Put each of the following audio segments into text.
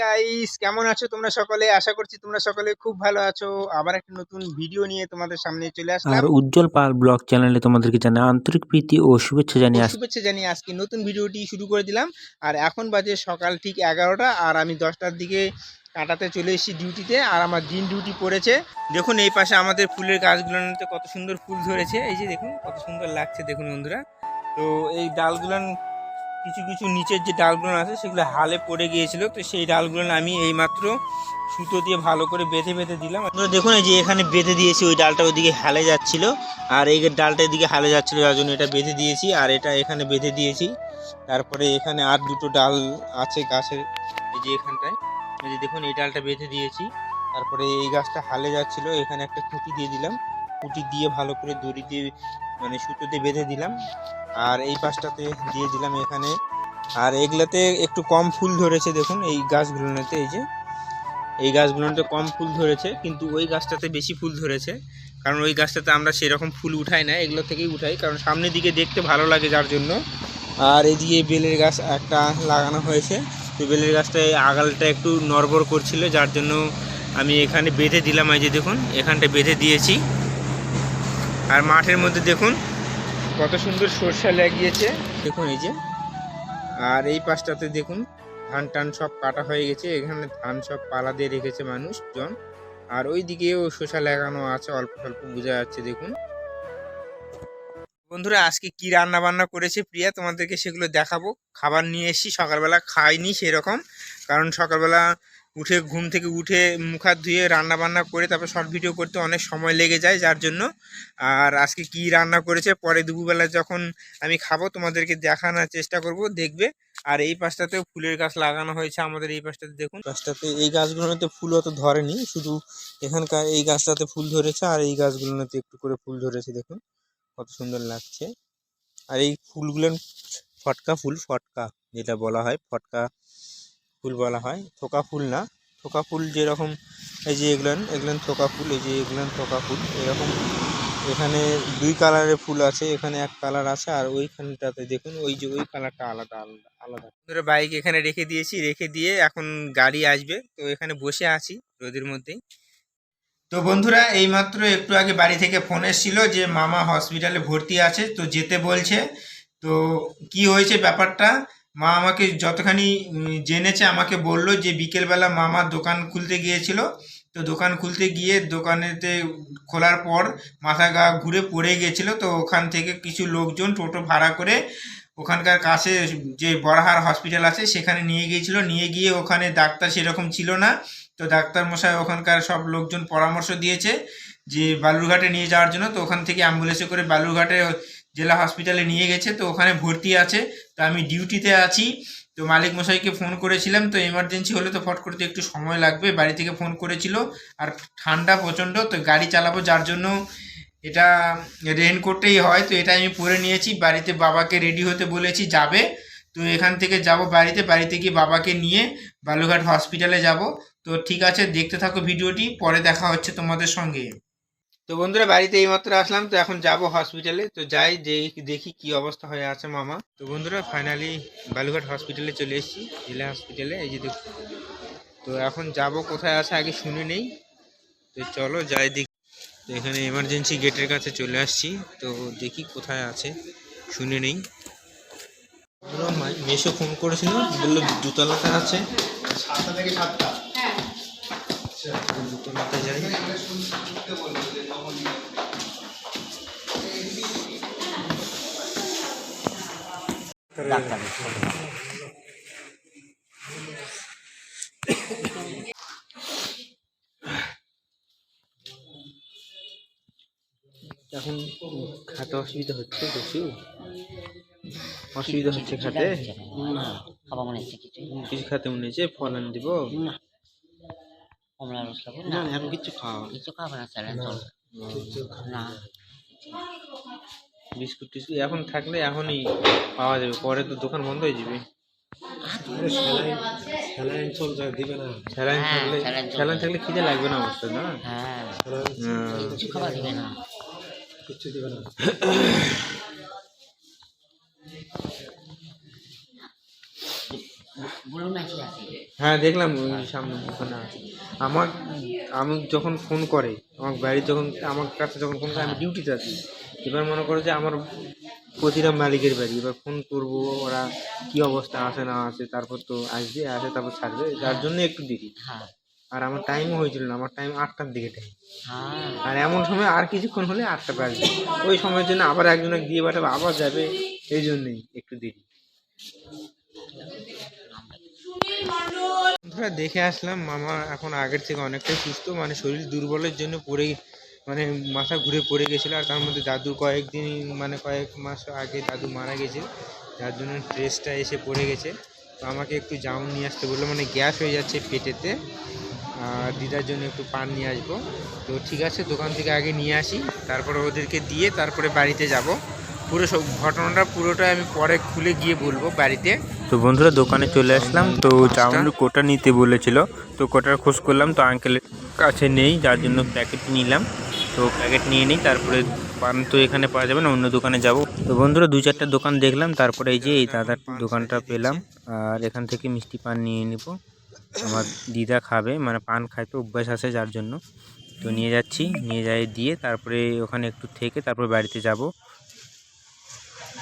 Guys কেমন আছো তোমরা সকলে? আশা করছি তোমরা সকলে খুব ভালো আছো। আবার একটা নতুন ভিডিও নিয়ে তোমাদের সামনে চলে আসলাম। আর উজ্জ্বল পাল ব্লগ চ্যানেলে তোমাদেরকে জানাই আন্তরিক প্রীতি ও শুভেচ্ছা জানিয়ে শুভেচ্ছা জানিয়ে আজকে নতুন ভিডিওটি শুরু করে দিলাম। আর এখন বাজে সকাল ঠিক এগারোটা আর আমি দশটার দিকে কাটাতে চলে এসেছি ডিউটিতে আর আমার দিন ডিউটি পড়েছে। দেখুন এই পাশে আমাদের ফুলের গাছগুলোতে কত সুন্দর ফুল ধরেছে। এই যে দেখুন কত সুন্দর লাগছে দেখুন বন্ধুরা। তো এই ডালগুলো কিছু কিছু নিচের যে ডালগুলো আছে সেগুলো হালে পড়ে গিয়েছিল। তো সেই ডালগুলো আমি এইমাত্র সুতো দিয়ে ভালো করে বেঁধে বেঁধে দিলাম। দেখুন এই যে এখানে বেঁধে দিয়েছি, ওই ডালটা ওইদিকে হালে যাচ্ছিল। আর এই ডালটা এদিকে হালে যাচ্ছিল, যার জন্য এটা বেঁধে দিয়েছি আর এটা এখানে বেঁধে দিয়েছি। তারপরে এখানে আর দুটো ডাল আছে গাছের, এই যে এখানটায়। এই যে দেখুন, এই ডালটা বেঁধে দিয়েছি। তারপরে এই গাছটা হালে যাচ্ছিল, এখানে একটা খুঁটি দিয়ে দিলাম। খুঁটি দিয়ে ভালো করে দড়ি দিয়ে মানে সুতোতে বেঁধে দিলাম। আর এই পাশটাতে দিয়ে দিলাম এখানে। আর এগুলাতে একটু কম ফুল ধরেছে দেখুন, এই গাছগুলোতে এই যে। এই গাছগুলোতে কম ফুল ধরেছে, কিন্তু ওই গাছটাতে বেশি ফুল ধরেছে। কারণ ওই গাছটাতে আমরা সেরকম ফুল উঠাই না, এগুলো থেকেই উঠাই। কারণ সামনের দিকে দেখতে ভালো লাগে যার জন্য। আর এদিকে বেলের গাছ একটা লাগানো হয়েছে। তো বেলের গাছটা আগালটা একটু নড়বড় করছিল, যার জন্য আমি এখানে বেঁধে দিলাম। এই যে দেখুন, এখানটা বেঁধে দিয়েছি। আর মাঠের মধ্যে দেখুন কত সুন্দর সরষা লাগিয়েছে। দেখুন এই যে। আর এই পাশটাতে দেখুন ধান টান সব কাটা হয়ে গেছে এখানে ধান সব পালা দিয়ে রেখেছে মানুষজন। আর ওই দিকেও শসা লাগানো আছে অল্প স্বল্প বোঝা যাচ্ছে দেখুন। বন্ধুরা আজকে কি রান্না বান্না করেছে প্রিয়া? তোমাদেরকে সেগুলো দেখাবো। খাবার নিয়ে এসেছি সকালবেলা খাইনি সেরকম কারণ সকালবেলা উঠে ঘুম থেকে উঠে মুখ হাত ধুয়ে রান্না বান্না করে তারপর শর্ট ভিডিও করতে অনেক সময় লেগে যায় যার জন্য। আর আজকে কি রান্না করেছে? পরে দুপুরবেলা যখন আমি খাব তোমাদেরকে দেখানোর চেষ্টা করব, দেখবে। আর এই পাশটাতেও ফুলের গাছ লাগানো হয়েছে আমাদের এই পাশটাতে দেখুন। পাশটাতে এই গাছগুলোতে ফুল অত ধরেনি, শুধু এখানকার এই গাছটাতে ফুল ধরেছে আর এই গাছগুলোতে একটু করে ফুল ধরেছে দেখুন, কত সুন্দর লাগছে। আর এই ফুলগুলো ফটকা ফুল, ফটকা যেটা বলা হয়, ফটকা ফুল বলা হয়, থোকা ফুল না। থোকা ফুল যেরকম, এই যে এগুলান এগুলান থোকা ফুল, এই যে এগুলান থোকা ফুল, এরকম। এখানে দুই কালারের ফুল আছে, এখানে এক কালার আছে, আর ওইখানটাতে দেখুন, ওই যে ওই কালারটা আলাদা আলাদা আলাদা। ধরে বাইক এখানে রেখে দিয়েছি, রেখে দিয়ে এখন গাড়ি আসবে। তো এখানে বসে আছি রোদের মধ্যেই। তো বন্ধুরা, এইমাত্র একটু আগে বাড়ি থেকে ফোন এসেছিল যে মামা হসপিটালে ভর্তি আছে, তো যেতে বলছে। তো কি হয়েছে ব্যাপারটা? মা আমাকে যতখানি জেনেছে আমাকে বলল যে বিকেলবেলা মামা দোকান খুলতে গিয়েছিল। তো দোকান খুলতে গিয়ে দোকানেতে খোলার পর মাথা গা ঘুরে পড়ে গিয়েছিল। তো ওখান থেকে কিছু লোকজন টোটো ভাড়া করে ওখানকার কাছে যে বড়হার হসপিটাল আছে, সেখানে নিয়ে গিয়েছিল। নিয়ে গিয়ে ওখানে ডাক্তার সেরকম ছিল না। তো ডাক্তার মশাই ওখানকার সব লোকজন পরামর্শ দিয়েছে যে বালুরঘাটে নিয়ে যাওয়ার জন্য। তো ওখান থেকে অ্যাম্বুলেন্সে করে বালুরঘাটে জেলা হসপিটালে নিয়ে গেছে, তো ওখানে ভর্তি আছে। তো আমি ডিউটিতে আছি। তো মালিক মশাইকে ফোন করেছিলাম, তো এমার্জেন্সি হলে তো ফট করতে একটু সময় লাগবে। বাড়ি থেকে ফোন করেছিল, আর ঠান্ডা প্রচণ্ড, তো গাড়ি চালাবো যার জন্য এটা রেনকোটেই হয়, তো এটা আমি পরে নিয়েছি। বাড়িতে বাবাকে রেডি হতে বলেছি, যাবে। তো এখান থেকে যাব বাড়িতে বাড়িতে গিয়ে বাবাকে নিয়ে বালুঘাট হসপিটালে যাব। তো ঠিক আছে, দেখতে থাকো ভিডিওটি, পরে দেখা হচ্ছে তোমাদের সঙ্গে। তো বন্ধুরা বাড়িতে এইমাত্র আসলাম তো এখন যাব হসপিটালে তো যাই দেখি দেখি কি অবস্থা হয়ে আছে মামা। তো বন্ধুরা ফাইনালি বালুঘাট হসপিটালে চলে এসেছি জেলা হসপিটালে এই যে দেখো তো এখন যাব কোথায় আছে আগে শুনে নেই। তো চলো যাই দেখি। তো এখানে এমার্জেন্সি গেটের কাছে চলে আসছি তো দেখি কোথায় আছে শুনে নেই। বন্ধুরা, মা- মেসো ফোন করেছিল বলল দুতলাতে আছে। সাতটা থেকে সাতটা। দুতলাতে যাই। এখন খাতে অসুবিধা হচ্ছে বেশি? অসুবিধা হচ্ছে খাতে না। খাবার মনে হচ্ছে কিছু কিছু খাতে মনে হচ্ছে? ফল আন দিব? না। কমলা রস খাব না। না এখন কিছু খাওয়া। কিছু খাব না স্যার না। বিস্কুট টিস্কুট এখন থাকলে এখনই পাওয়া যাবে পরে তো দোকান বন্ধ হয়ে যাবে। স্যালাইন দিবে না। স্যালাইন হ্যাঁ, থাকলে স্যালাইন থাকলে খিদে লাগবে না অবশ্য না? হ্যাঁ। হ্যাঁ। কিছু দিবে না। দিবে না। হ্যাঁ দেখলাম সামনে ওখানে আছে। আমার আমি যখন ফোন করে আমার বাড়ি যখন আমার কাছে যখন ফোন করে আমি ডিউটিতে আছি। এবার মনে করো যে আমার প্রতিটা মালিকের বাড়ি এবার ফোন করব ওরা কি অবস্থা আছে না আছে তারপর তো আসবে আসে তারপর ছাড়বে যার জন্য একটু দেরি। হ্যাঁ। আর আমার টাইমও হয়েছিল না আমার টাইম আটটার দিকে টাইম হ্যাঁ। আর এমন সময় আর কিছুক্ষণ হলে আটটা বাজবে ওই সময়ের জন্য আবার একজনে দিয়ে পাঠাবে আবার যাবে এই জন্যই একটু দেরি। বন্ধুরা দেখে আসলাম মামা এখন আগের থেকে অনেকটাই সুস্থ মানে শরীর দুর্বলের জন্য পড়ে মানে মাথা ঘুরে পড়ে গেছিল আর তার মধ্যে দাদুর কয়েকদিন মানে কয়েক মাস আগে দাদু মারা গেছে যার জন্য ড্রেসটা এসে পড়ে গেছে। তো আমাকে একটু জাউন নিয়ে আসতে বলল মানে গ্যাস হয়ে যাচ্ছে পেটেতে। আর দিদার জন্য একটু পান নিয়ে আসব। তো ঠিক আছে দোকান থেকে আগে নিয়ে আসি তারপরে ওদেরকে দিয়ে তারপরে বাড়িতে যাব। পুরো সব ঘটনাটা পুরোটা আমি পরে খুলে গিয়ে বলব বাড়িতে। তো বন্ধুরা দোকানে চলে আসলাম। তো চাউমিন কোটা নিতে বলেছিল। তো কোটার খোঁজ করলাম তো আঙ্কেলের কাছে নেই, যার জন্য প্যাকেট নিলাম। তো প্যাকেট নিয়ে নিই, তারপরে পান তো এখানে পাওয়া যাবে না, অন্য দোকানে যাব। তো বন্ধুরা, দু চারটা দোকান দেখলাম, তারপরে এই যে এই দাদার দোকানটা পেলাম। আর এখান থেকে মিষ্টি পান নিয়ে নিব। আমার দিদা খাবে মানে পান খাইতে অভ্যাস আছে যার জন্য। তো নিয়ে যাচ্ছি, নিয়ে যাই দিয়ে, তারপরে ওখানে একটু থেকে তারপরে বাড়িতে যাব।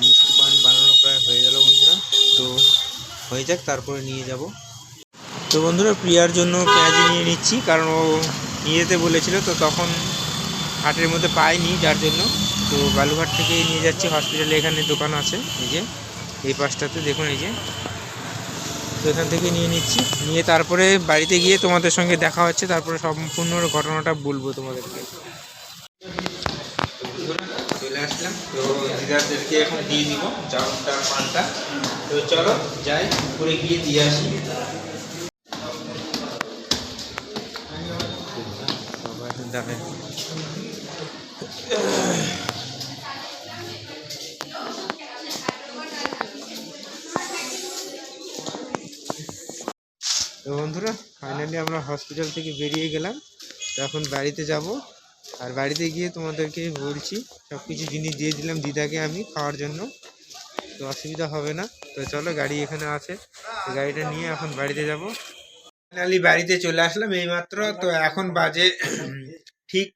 মিষ্টি পান বানানো প্রায় হয়ে গেল বন্ধুরা। তো হয়ে যাক, তারপরে নিয়ে যাব। তো বন্ধুরা, প্রিয়ার জন্য পেঁয়াজি নিয়ে নিচ্ছি, কারণ ও নিয়ে যেতে বলেছিল, তো তখন হাটের মধ্যে পাইনি যার জন্য। তো বালুঘাট থেকে নিয়ে যাচ্ছি হসপিটালে এখানে দোকান আছে, এই যে, এই পাশটাতে, দেখুন এই যে। তো এখান থেকে নিয়ে নিচ্ছি, নিয়ে তারপরে বাড়িতে গিয়ে তোমাদের সঙ্গে দেখা হচ্ছে, তারপরে সম্পূর্ণ ঘটনাটা বলব তোমাদেরকে। চলে আসলাম, তো দিদারদেরকে এখন দিয়ে দিব চাউলটা পানটা। তো চলো, যাই, উপরে গিয়ে দিয়ে আসি। বন্ধুরা ফাইনালি আমরা হসপিটাল থেকে বেরিয়ে গেলাম। তো এখন বাড়িতে যাব। আর বাড়িতে গিয়ে তোমাদেরকে বলছি সব কিছু জিনিস দিয়ে দিলাম দিদাকে আমি খাওয়ার জন্য। তো অসুবিধা হবে না। তো চলো, গাড়ি এখানে আছে। গাড়িটা নিয়ে এখন বাড়িতে যাব। ফাইনালি বাড়িতে চলে আসলাম এইমাত্র। তো এখন বাজে ঠিক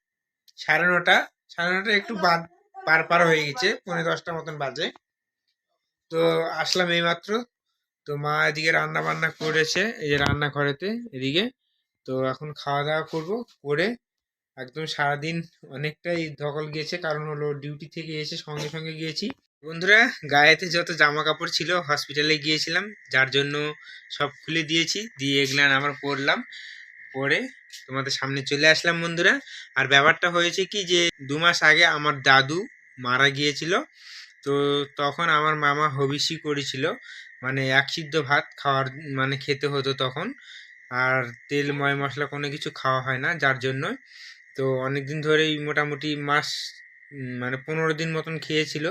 সাড়ে নটা। সাড়ে নটা একটু বাদ পার পার হয়ে গেছে। পনেরো দশটা মতন বাজে। তো আসলাম এইমাত্র। তো মা এদিকে রান্না বান্না করেছে, এই যে রান্নাঘরেতে এদিকে। তো এখন খাওয়া দাওয়া করব, করে একদম সারাদিন অনেকটাই ধকল গিয়েছে, কারণ হলো ডিউটি থেকে এসে সঙ্গে সঙ্গে গিয়েছি। বন্ধুরা, গায়েতে যত জামা কাপড় ছিল হসপিটালে গিয়েছিলাম, যার জন্য সব খুলে দিয়েছি, দিয়ে এগুলান আবার পরলাম। পরে তোমাদের সামনে চলে আসলাম বন্ধুরা। আর ব্যাপারটা হয়েছে কি যে, দু মাস আগে আমার দাদু মারা গিয়েছিল, তো তখন আমার মামা হবিষি করেছিল। মানে এক সিদ্ধ ভাত খাওয়ার মানে খেতে হতো তখন। আর তেল, ময় মশলা কোনো কিছু খাওয়া হয় না, যার জন্য। তো অনেক দিন ধরেই মোটামুটি মাস মানে পনেরো দিন মতন খেয়েছিল।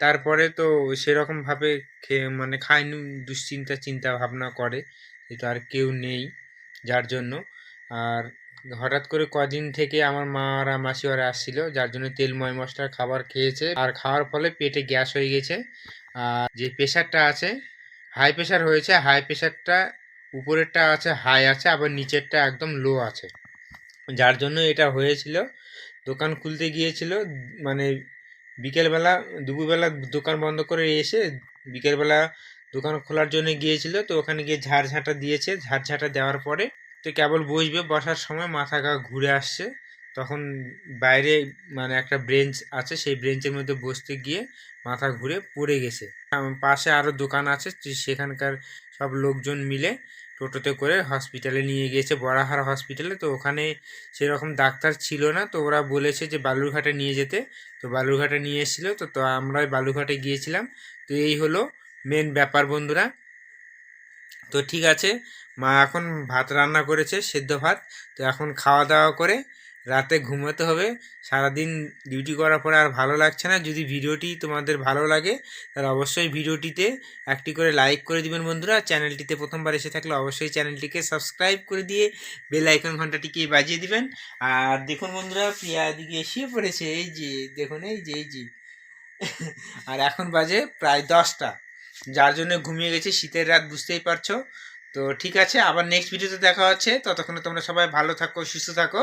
তারপরে তো সেরকমভাবে খেয়ে মানে খায়নি, দুশ্চিন্তা, চিন্তা ভাবনা করে যেহেতু আর কেউ নেই যার জন্য। আর হঠাৎ করে কদিন থেকে আমার মারা মাসি ওরা আসছিল, যার জন্য তেল, ময় মশলার খাবার খেয়েছে। আর খাওয়ার ফলে পেটে গ্যাস হয়ে গেছে। আর যে প্রেশারটা আছে হাই প্রেশার হয়েছে হাই প্রেশারটা উপরেরটা আছে হাই আছে, আবার নিচেরটা একদম লো আছে। যার জন্য এটা হয়েছিল, দোকান খুলতে গিয়েছিল মানে বিকেলবেলা, দুপুরবেলা দোকান বন্ধ করে এসে বিকেলবেলা দোকান খোলার জন্য গিয়েছিল, তো ওখানে গিয়ে ঝাড় ঝাঁটা দিয়েছে ঝাড় ঝাঁটা দেওয়ার পরে তো কেবল বসবে, বসার সময় মাথা গা ঘুরে আসছে। তখন বাইরে মানে একটা ব্রেঞ্চ আছে, সেই ব্রেঞ্চের মধ্যে বসতে গিয়ে মাথা ঘুরে পড়ে গেছে। পাশে আরও দোকান আছে সেখানকার সব লোকজন মিলে টোটোতে করে হসপিটালে নিয়ে গিয়েছে, বড়াহার হসপিটালে। তো ওখানে সেরকম ডাক্তার ছিল না, তো ওরা বলেছে যে বালুরঘাটে নিয়ে যেতে। তো বালুরঘাটে নিয়ে এসেছিল, তো তো আমরা বালুরঘাটে গিয়েছিলাম। তো এই হলো মেন ব্যাপার বন্ধুরা। তো ঠিক আছে, মা এখন ভাত রান্না করেছে, সেদ্ধ ভাত। তো এখন খাওয়া দাওয়া করে রাতে ঘুমোতে হবে। সারাদিন ডিউটি করার পরে আর ভালো লাগছে না। যদি ভিডিওটি তোমাদের ভালো লাগে, তাহলে অবশ্যই ভিডিওটিতে একটি করে লাইক করে দিবেন বন্ধুরা। চ্যানেলটিতে প্রথমবার এসে থাকলে অবশ্যই চ্যানেলটিকে সাবস্ক্রাইব করে দিয়ে বেল আইকন ঘন্টাটিকে বাজিয়ে দিবেন। আর দেখুন বন্ধুরা, প্রিয়া এদিকে এসে পড়েছে। এই যে, দেখুন, এই যে এই যে। আর এখন বাজে প্রায় দশটা। যার জন্য ঘুমিয়ে গেছে। শীতের রাত, বুঝতেই পারছ। তো ঠিক আছে, আবার নেক্সট ভিডিওতে দেখা হচ্ছে। ততক্ষণে তোমরা সবাই ভালো থাকো, সুস্থ থাকো।